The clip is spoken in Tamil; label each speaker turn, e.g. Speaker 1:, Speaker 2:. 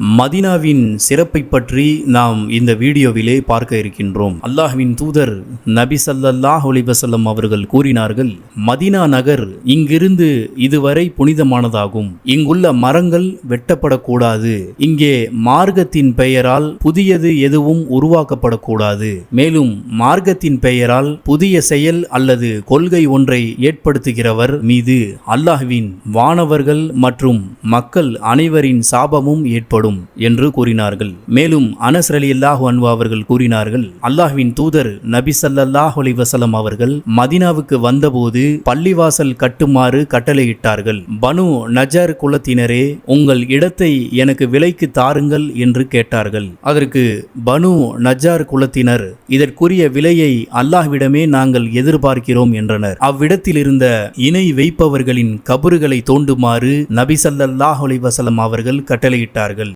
Speaker 1: மதினாவின் சிறப்பை பற்றி நாம் இந்த வீடியோவிலே பார்க்க இருக்கின்றோம். அல்லாஹ்வின் தூதர் நபி சல்லாஹ் அலைஹி அவர்கள் கூறினார்கள் மதினா நகர் இங்கிருந்து இதுவரை புனிதமானதாகும். இங்குள்ள மரங்கள் வெட்டப்படக்கூடாது. இங்கே மார்க்கத்தின் பெயரால் புதியது எதுவும் உருவாக்கப்படக்கூடாது. மேலும் மார்க்கத்தின் பெயரால் புதிய செயல் அல்லது கொள்கை ஒன்றை ஏற்படுத்துகிறவர் மீது அல்லாஹ்வின் வானவர்கள் மற்றும் மக்கள் அனைவரின் சாபமும் ஏற்படும். என்று கூறினார்கள். மேலும் அனஸ் ரலியல்லாஹு அன்ஹு அவர்கள் கூறினார்கள் அல்லாஹ்வின் தூதர் நபி சல்லாஹ் அலி வசலம் அவர்கள் மதீனாவுக்கு வந்தபோது பள்ளிவாசல் கட்டுமாறு கட்டளையிட்டார்கள். பனு நஜர் குலத்தினரே உங்கள் இடத்தை எனக்கு விலைக்கு தாருங்கள் என்று கேட்டார்கள். அதற்கு பனு நஜார் குலத்தினர் இதற்குரிய விலையை அல்லாஹ்விடமே நாங்கள் எதிர்பார்க்கிறோம் என்றனர். அவ்விடத்தில் இருந்த இணை வைப்பவர்களின் கபறுகளை தோண்டுமாறு நபி ஸல்லல்லாஹு அவர்கள் கட்டளையிட்டார்கள்.